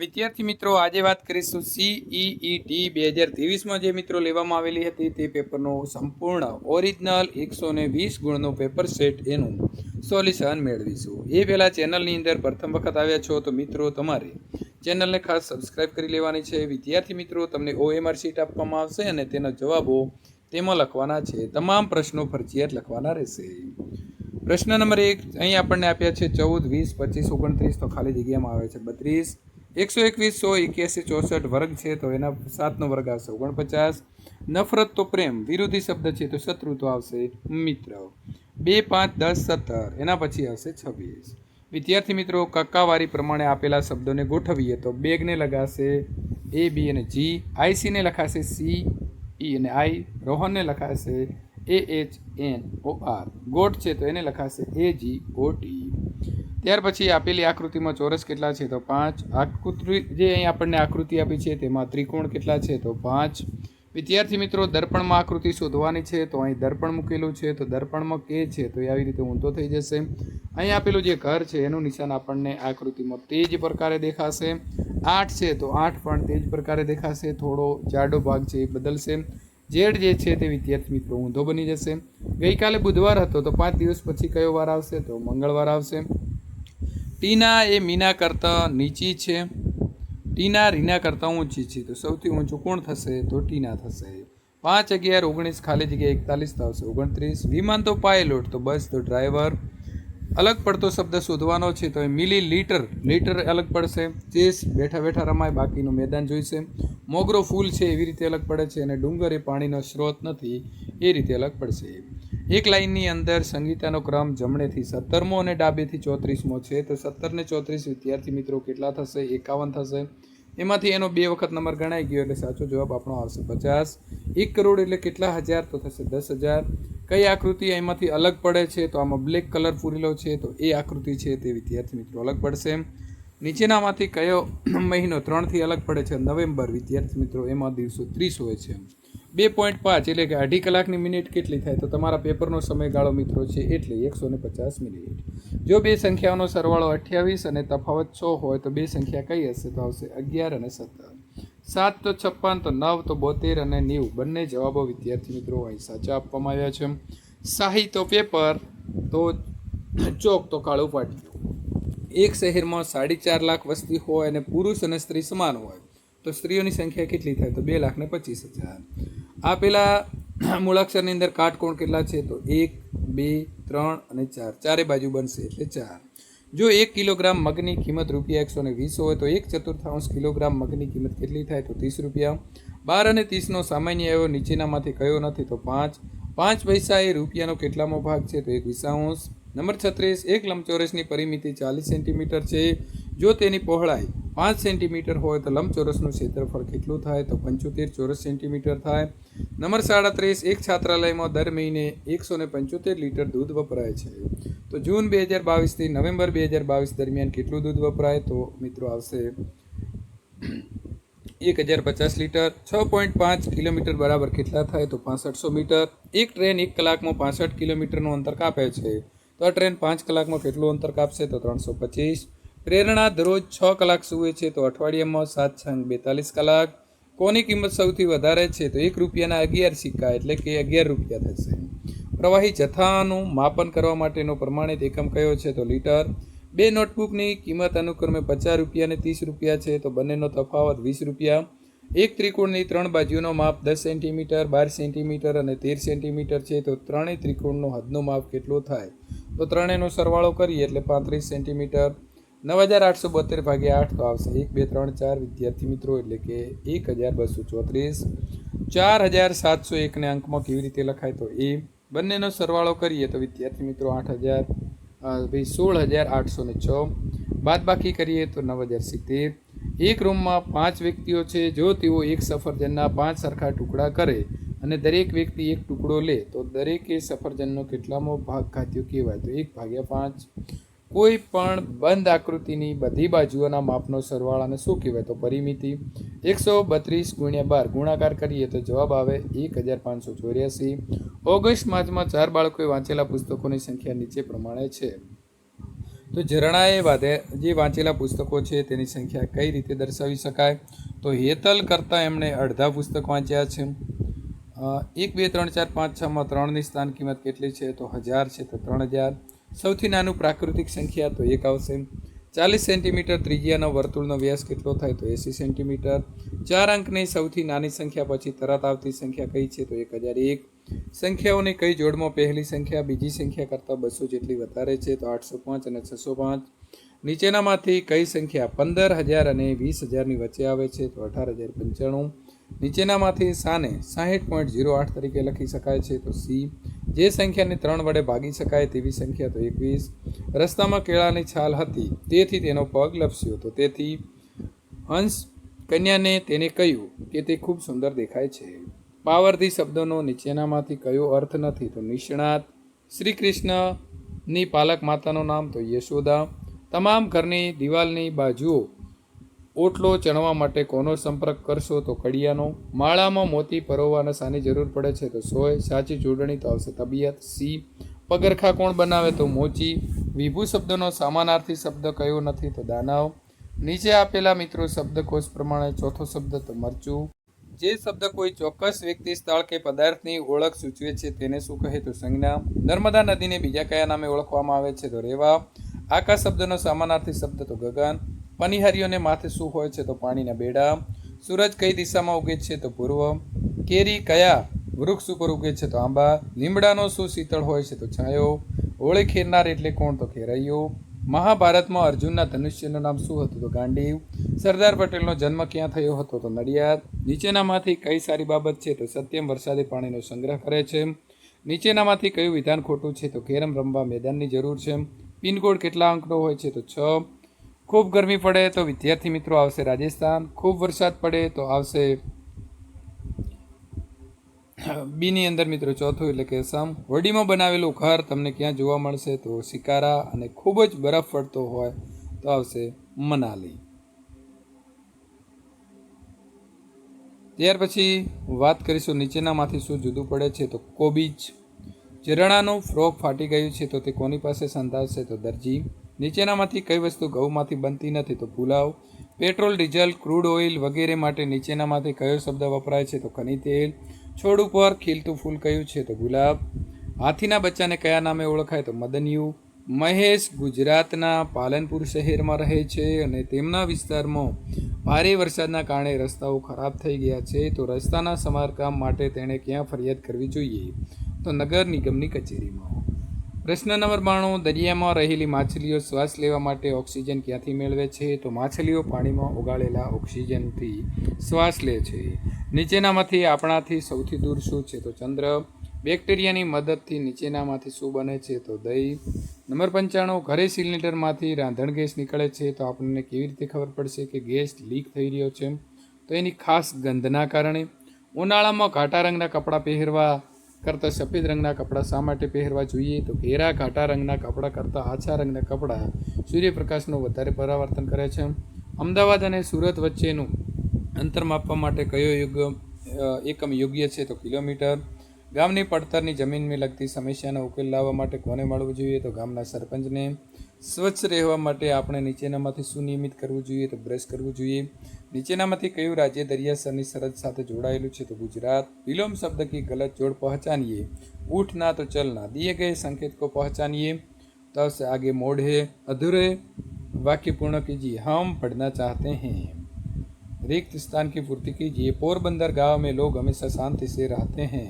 વિદ્યાર્થી મિત્રો, આજે વાત કરીશું સીઈઈટી બે હજાર ત્રેવીસમાં જે મિત્રો લેવામાં આવેલી હતી તે પેપરનો સંપૂર્ણ ઓરિજિનલ એકસો ને વીસ ગુણનો પેપર સેટ એનું સોલ્યુશન મેળવીશું. એ પહેલાં ચેનલની અંદર પ્રથમ વખત આવ્યા છો તો મિત્રો, તમારે ચેનલને ખાસ સબસ્ક્રાઇબ કરી લેવાની છે. વિદ્યાર્થી મિત્રો, તમને ઓએમઆર શીટ આપવામાં આવશે અને તેના જવાબો તેમાં લખવાના છે. તમામ પ્રશ્નો ફરજિયાત લખવાના રહેશે. પ્રશ્ન નંબર એક, અહીં આપણને આપ્યા છે ચૌદ, વીસ, પચીસ, ઓગણત્રીસ તો ખાલી જગ્યામાં આવે છે. બત્રીસ એકસો એકવીસ સો એક્યાસી ચોસઠ વર્ગ છે, તો એના સાતનો વર્ગ આવશે. ઓગણપચાસ. નફરત તો પ્રેમ, વિરોધી શબ્દ છે, તો શત્રુ તો આવશે મિત્ર. બે પાંચ દસ સત્તર, એના પછી આવશે છવ્વીસ. વિદ્યાર્થી મિત્રો કક્કાવારી પ્રમાણે આપેલા શબ્દોને ગોઠવીએ તો બેગને લગાશે એ, બી અને જી. આઈસીને લખાશે સી, ઈ અને આઈ. રોહનને લખાશે A, H, N, O, R. Got છે તો એને લખાશે એ, જી, ઓ, ટી. ત્યાર પછી આપેલી આકૃતિમાં ચોરસ કેટલા છે તો પાંચ. આકૃતિ જે અહીં આપણને આકૃતિ આપી છે તેમાં ત્રિકોણ કેટલા છે તો પાંચ. વિદ્યાર્થી મિત્રો, દર્પણમાં આકૃતિ શોધવાની છે તો અહીં દર્પણ મૂકેલું છે તો દર્પણમાં કે છે તો એ આવી રીતે ઊંધો થઈ જશે. અહીં આપેલું જે ઘર છે એનું નિશાન આપણને આકૃતિમાં તે જ પ્રકારે દેખાશે. આઠ છે તો આઠ પણ તે જ પ્રકારે દેખાશે. થોડો જાડો ભાગ છે એ બદલશે. ઝેડ જે છે તે વિદ્યાર્થી મિત્રો ઊંધો બની જશે. ગઈકાલે બુધવાર હતો તો પાંચ દિવસ પછી કયો વાર આવશે તો મંગળવાર આવશે. ટીના એ મીના કરતાં નીચી છે. ટીના રીના કરતાં ઊંચી છે. તો સૌથી ઊંચું કોણ થશે? તો ટીના થશે. પાંચ અગિયાર ઓગણીસ ખાલી જગ્યાએ એકતાલીસ તો ઓગણત્રીસ. વિમાન તો પાયલોટ તો બસ તો ડ્રાઈવર અલગ પડતો શબ્દ શોધવાનો છે તો એ મિલી લીટર લીટર અલગ પડશે. ચેસ બેઠા બેઠા રમાય, બાકીનું મેદાન જોઈશે. મોગરો ફૂલ છે એવી રીતે અલગ પડે છે અને ડુંગર એ પાણીનો સ્ત્રોત નથી, એ રીતે અલગ પડશે. એક લાઇનની અંદર સંગીતાનો ક્રમ જમણેથી સત્તરમો અને ડાબેથી ચોત્રીસમો છે. તો સત્તર ને ચોત્રીસ વિદ્યાર્થી મિત્રો કેટલા થશે? એકાવન થશે. એમાંથી એનો બે વખત નંબર ગણાઈ ગયો એટલે સાચો જવાબ આપણો આવશે પચાસ. એક કરોડ એટલે કેટલા હજાર? તો થશે દસ હજાર. કઈ આકૃતિ એમાંથી અલગ પડે છે? તો આમાં બ્લેક કલર પૂરેલો છે. તો એ આકૃતિ છે તે વિદ્યાર્થી મિત્રો અલગ પડશે. નીચેનામાંથી કયો મહિનો ત્રણથી અલગ પડે છે? નવેમ્બર. વિદ્યાર્થી મિત્રો, એમાં દિવસો ત્રીસ હોય છે. બે પોઈન્ટ પાંચ એટલે કે અઢી કલાકની મિનિટ કેટલી થાય? તો તમારા પેપરનો સમયગાળો મિત્રો છે એટલે, એકસો ને પચાસ મિનિટ. જો બે સંખ્યાઓનો સરવાળો અઠ્યાવીસ અને તફાવત છ હોય તો બે સંખ્યા કઈ હશે? તો આવશે અગિયાર અને સત્તર. સાત તો છપ્પન, તો નવ તો બોતેર અને નેવું. બંને જવાબો વિદ્યાર્થી મિત્રો અહીં સાચા આપવામાં આવ્યા છે. શાહી તો પેપર, તો ચોક તો કાળું પાટિયું. એક શહેરમાં સાડી ચાર લાખ વસ્તી હોય અને પુરુષ અને સ્ત્રી સમાન હોય, તો સ્ત્રીઓની સંખ્યા કેટલી થાય? તો બે લાખ ને પચીસ હજાર. આ પેલા મૂળાક્ષરની અંદર કાટકોણ કેટલા છે? તો એક, બે, ત્રણ અને ચાર. ચારે બાજુ બનશે એટલે ચાર. જો એક કિલોગ્રામ મગની કિંમત રૂપિયા એકસો ને વીસ હોય, તો એક ચતુર્થાંશ કિલોગ્રામ મગની કિંમત કેટલી થાય? તો ત્રીસ રૂપિયા. બાર અને ત્રીસનો સામાન્ય એવો નીચેનામાંથી કયો નથી? તો પાંચ. પાંચ પૈસા એ રૂપિયાનો કેટલામો ભાગ છે? તો એક વિસાંશ નંબર છત્રીસ, એક લંબચોરસની પરિમિતિ ચાલીસ સેન્ટીમીટર છે. જો તેની પહોળાઈ પાંચ સેન્ટીમીટર હોય તો લંબચોરસનું ક્ષેત્રફળ કેટલું થાય તો પંચોતેર ચોરસ સેન્ટીમીટર થાય. નંબર સાડત્રીસ, એક છાત્રાલયમાં દર મહિને એકસો ને પંચોતેર લીટર દૂધ વપરાય છે. તો જૂન બે હજાર બાવીસથી નવેમ્બર બે હજાર બાવીસ દરમિયાન કેટલું દૂધ વપરાય તો મિત્રો આવશે એક હજાર પચાસ લીટર. છ પોઈન્ટ પાંચ કિલોમીટર બરાબર કેટલા થાય તો પાસઠસો મીટર. એક ટ્રેન એક કલાકમાં પાસઠ કિલોમીટરનું અંતર કાપે છે. તો આ ટ્રેન પાંચ કલાકમાં કેટલું અંતર કાપશે તો ત્રણસો પચીસ. પ્રેરણા દરરોજ છ કલાક સૂવે છે તો અઠવાડિયામાં સાત છંગ બેતાલીસ કલાક. કોની કિંમત સૌથી વધારે છે તો એક રૂપિયાના અગિયાર સિક્કા એટલે કે અગિયાર રૂપિયા થશે. પ્રવાહી જથ્થાનું માપન કરવા માટેનો પ્રમાણિત એકમ કયો છે તો લીટર. બે નોટબુકની કિંમત અનુક્રમે પચાસ રૂપિયા અને ત્રીસ રૂપિયા છે તો બંનેનો તફાવત વીસ રૂપિયા. એક ત્રિકોણની ત્રણ બાજુનો માપ દસ સેન્ટીમીટર, બાર સેન્ટીમીટર અને તેર સેન્ટીમીટર છે તો ત્રણેય ત્રિકોણનો હદનો માપ કેટલો થાય? તો ત્રણેયનો સરવાળો કરીએ એટલે પાંત્રીસ સેન્ટીમીટર. નવ હજાર આઠસો બોતેર ભાગ્યા આઠ તો આવશે એક, બે, ત્રણ, ચાર વિદ્યાર્થી મિત્રો, એટલે કે એક હજાર બસો ચોત્રીસ. ચાર હજાર સાતસો એકને અંકમાં કેવી રીતે લખાય તો એ બંનેનો સરવાળો કરીએ તો વિદ્યાર્થી મિત્રો આઠ હજાર ભાઈ સોળ હજાર આઠસો ને છ. બાદ બાકી કરીએ તો નવ હજાર સિત્તેર. એક રૂમમાં પાંચ વ્યક્તિઓ છે, જો તેઓ એક સફરજનના પાંચ સરખા ટુકડા કરે અને દરેક વ્યક્તિ એક ટુકડો લે, તો દરેકે સફરજનનો કેટલામો ભાગ ખાધ્યો કહેવાય તો એક ભાગ્યા પાંચ. કોઈ પણ બંધ આકૃતિની બધી બાજુઓના માપનો સરવાળાને શું કહેવાય તો પરિમિતિ. એકસો બત્રીસ ગુણ્યા બાર ગુણાકાર કરીએ તો જવાબ આવે એક હજાર પાંચસો ચોર્યાસી. ઓગસ્ટ માસમાં ચાર બાળકોએ વાંચેલા પુસ્તકોની સંખ્યા નીચે પ્રમાણે છે. તો ઝરણાએ વાદે જે વાંચેલા પુસ્તકો છે તેની સંખ્યા કઈ રીતે દર્શાવી શકાય? તો હેતલ કરતાં એમણે અડધા પુસ્તક વાંચ્યા છે. એક, બે, ત્રણ, ચાર, પાંચ છમાં ત્રણની સ્થાન કિંમત કેટલી છે? તો હજાર છે, તો ત્રણ હજાર. સૌથી નાનું પ્રાકૃતિક સંખ્યા તો એક આવશે. ચાલીસ સેન્ટીમીટર ત્રિજ્યાનો વર્તુળનો વ્યાસ કેટલો થાય તો એંસી સેન્ટીમીટર. ચાર અંકની સૌથી નાની સંખ્યા પછી તરત આવતી સંખ્યા કઈ છે તો એક હજાર એક. સંખ્યાઓની કઈ જોડમાં પહેલી સંખ્યા, બીજી સંખ્યા કરતાં બસો જેટલી વધારે છે તો આઠસો પાંચ અને છસો પાંચ. નીચેનામાંથી કઈ સંખ્યા પંદર હજાર અને વીસ હજારની વચ્ચે આવે છે તો અઢાર હજાર પંચાણું. નીચેનામાંથી સાને સાહીઠ પોઈન્ટ ઝીરો આઠ તરીકે લખી શકાય છે તો સી. જે સંખ્યાને ત્રણ વડે ભાગી શકાય તેવી સંખ્યા તો એકવીસ. રસ્તામાં કેળાની છાલ હતી, તેથી તેનો પગ લપસ્યો તો તેથી હંસ કન્યાને તેને કહ્યું કે તે ખૂબ સુંદર દેખાય છે. પાવરથી શબ્દોનો નીચેનામાંથી કયો અર્થ નથી તો નિષ્ણાત. શ્રી કૃષ્ણની પાલક માતાનું નામ તો યશોદા. તમામ ઘરની દિવાલની બાજુઓ ઓટલો ચણવા માટે કોનો સંપર્ક કરશો તો કડિયાનો? માળામાં મોતી પરોવાના સાની જરૂર પડે છે તો સોય, સાચી જોડણી તો આવશે તબિયત, સી, પગરખા કોણ બનાવે તો મોચી? વિભુ શબ્દનો સમાનાર્થી શબ્દ કયો નથી તો દાનવ નીચે આપેલા મિત્રો શબ્દકોશ પ્રમાણે ચોથો શબ્દ તો મરચું. જે શબ્દ કોઈ ચોક્કસ વ્યક્તિ, સ્થળ કે પદાર્થની ઓળખ સૂચવે છે તેને શું કહે તો સંજ્ઞા? નર્મદા નદીને બીજા કયા નામે ઓળખવામાં આવે છે તો રેવા? આકાશ શબ્દનો સમાનાર્થી શબ્દ તો ગગન. પનિહારીઓને માથે શું હોય છે તો પાણીના બેડા. સૂરજ કઈ દિશામાં ઉગે છે તો પૂર્વ. કેરી કયા વૃક્ષ ઉપર ઉગે છે તો આંબા. લીમડાનો શું શીતળ હોય છે તો છાંયો. હોળી ખેરનાર એટલે કોણ તો ખેરાઈઓ મહાભારતમાં અર્જુનના ધનુષ્યનું નામ શું હતું તો ગાંડીવ. સરદાર પટેલનો જન્મ ક્યાં થયો હતો તો નડિયાદ. નીચેનામાંથી કઈ સારી બાબત છે તો સત્યમ વરસાદી પાણીનો સંગ્રહ કરે છે. નીચેનામાંથી કયું વિધાન ખોટું છે તો કેરમ રમવા મેદાનની જરૂર છે. પિનકોડ કેટલા અંકનો હોય છે તો છ. ખૂબ ગરમી પડે તો વિદ્યાર્થી મિત્રો આવશે રાજસ્થાન, ખૂબ વરસાદ પડે તો આવશે બીની અંદર મિત્રો ચોથું એટલે કે સમ હોડીમાં બનાવેલું ઘર તમને ક્યાં જોવા મળશે તો શિકારા અને ખૂબ જ બરફ પડતો હોય તો આવશે મનાલી. ત્યાર પછી વાત કરીશું નીચેનામાંથી શું જુદું પડે છે તો કોબીજ. ઝરણાનું ફ્રોક ફાટી ગયું છે તો તે કોની પાસે સંતાશે તો દરજી. નીચેનામાંથી કઈ વસ્તુ ઘઉંમાંથી બનતી નથી તો pulao, petrol, diesel, crude oil વગેરે માટે નીચેનામાંથી કયો શબ્દ વપરાય છે તો ખની તેલ, છોડ ઉપર ખીલતું ફૂલ કયું છે તો ગુલાબ, હાથીના બચ્ચાને કયા નામે ઓળખાય તો મદનિયું, મહેશ ગુજરાતના પાલનપુર શહેરમાં રહે છે અને તેમના વિસ્તારમાં ભારે વરસાદના કારણે રસ્તાઓ ખરાબ થઈ ગયા છે તો રસ્તાના સમારકામ માટે તેણે ક્યાં ફરિયાદ કરવી જોઈએ? તો નગર નિગમની કચેરીમાં. પ્રશ્ન નંબર બાણું, દરિયામાં રહેલી માછલીઓ શ્વાસ લેવા માટે ઓક્સિજન ક્યાંથી મેળવે છે? તો માછલીઓ પાણીમાં ઓગાળેલા ઓક્સિજનથી શ્વાસ લે છે. નીચેનામાંથી આપણાથી સૌથી દૂર શું છે? તો ચંદ્ર. બેક્ટેરિયાની મદદથી નીચેનામાંથી શું બને છે? તો દહીં. નંબર પંચાણું, ઘરે સિલિન્ડરમાંથી રાંધણ ગેસ નીકળે છે. તો આપણને કેવી રીતે ખબર પડશે કે ગેસ લીક થઈ રહ્યો છે? તો એની ખાસ ગંધના કારણે ઉનાળામાં ઘાટા રંગના કપડાં પહેરવા કરતાં સફેદ રંગના કપડાં શા માટે પહેરવા જોઈએ? તો ઘેરા ઘાટા રંગના કપડાં કરતાં આછા રંગના કપડાં સૂર્યપ્રકાશનું વધારે પરાવર્તન કરે છે. અમદાવાદ અને સુરત વચ્ચેનું અંતર માપવા માટે કયો યોગ્ય એકમ યોગ્ય છે? તો કિલોમીટર. ગામની પડતરની જમીનને લગતી સમસ્યાનો ઉકેલ લાવવા માટે કોને મળવું જોઈએ? તો ગામના સરપંચને. સ્વચ્છ રહેવા માટે આપણે નીચેનામાંથી સુનિયમિત કરવું જોઈએ તો બ્રશ કરવું જોઈએ. નીચેનામાંથી કયું રાજ્ય દરિયાસરની સરહદ સાથે જોડાયેલું છે તો ગુજરાત વિલોમ શબ્દ की गलत जोड़ पहचानिए उठना तो चलना दिए गए संकेत को पहचानिए तब से आगे मोड़ है अधूरे वाक्य पूर्ण कीजिए हम पढ़ना चाहते हैं रिक्त स्थान की पूर्ति कीजिए पोरबंदर गांव में लोग हमेशा शांति से रहते हैं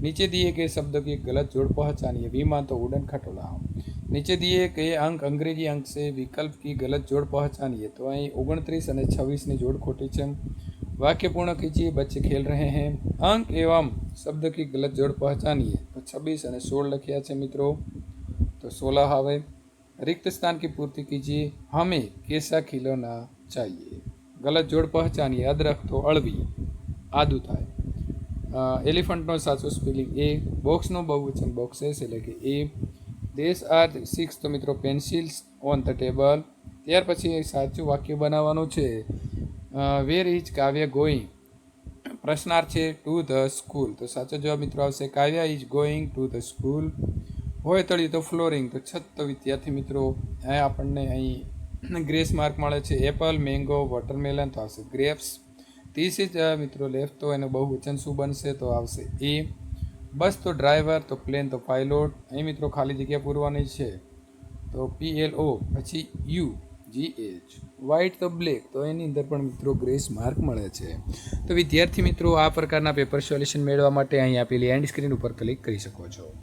नीचे दिए गए शब्दों की गलत जोड़ पहचानिए विमान तो उड़न खटोला નીચે દીએ કે અંક અંગ્રેજી અંક છે, વિકલ્પ કી ગલત જોડ પહચાનીએ તો અહીં ઓગણત્રીસ અને છવ્વીસની જોડ ખોટી છે. વાક્યપૂર્ણ કીજીએ બચ્ચે ખેલ રહે હૈ. અંક એવમ શબ્દ કી ગલત જોડ પહચાનીએ તો છવ્વીસ અને સોળ લખ્યા છે મિત્રો. તો સોલહ આવે. रिक्त કી પૂર્તિ पूर्ति હમે કેસા ખીલો ના चाहिए ગલત જોડ પહચાની યાદ રાખતો અળવી. આદુ થાય. એલિફન્ટનો સાચો સ્પેલિંગ એ. બોક્સનું બહુવચન બોક્સેસ એટલે કે એ દેશ આર સિક્સ તો મિત્રો પેન્સિલ્સ ઓન ધ ટેબલ ત્યાર પછી સાચું વાક્ય બનાવવાનું છે વેર ઇઝ કાવ્ય ગોઈંગ પ્રશ્નાર્થ છે ટુ ધ સ્કૂલ તો સાચો જવાબ મિત્રો આવશે, Kavya is going to the school હોય તળિયું તો ફ્લોરિંગ તો છત તો વિદ્યાર્થી મિત્રો આપણને અહીં ગ્રેસ માર્ક મળે છે. એપલ મેંગો વોટરમેલન તો આવશે. ગ્રેપ્સ ત્રીસ મિત્રો લેફ્ટ તો એનું બહુ વચન શું બનશે તો આવશે એ બસ તો ડ્રાઈવર, તો પ્લેન, તો પાયલોટ. અહીં મિત્રો ખાલી જગ્યા પૂરવાની છે. તો પી એલ ઓ, પછી યુ, જી એચ. વ્હાઇટ તો બ્લેક તો એની અંદર પણ મિત્રો ગ્રેસ માર્ક મળે છે. તો વિદ્યાર્થી મિત્રો, આ પ્રકારના પેપર સોલ્યુશન મેળવવા માટે અહીં આપેલી એન્ડ સ્ક્રીન ઉપર ક્લિક કરી શકો છો.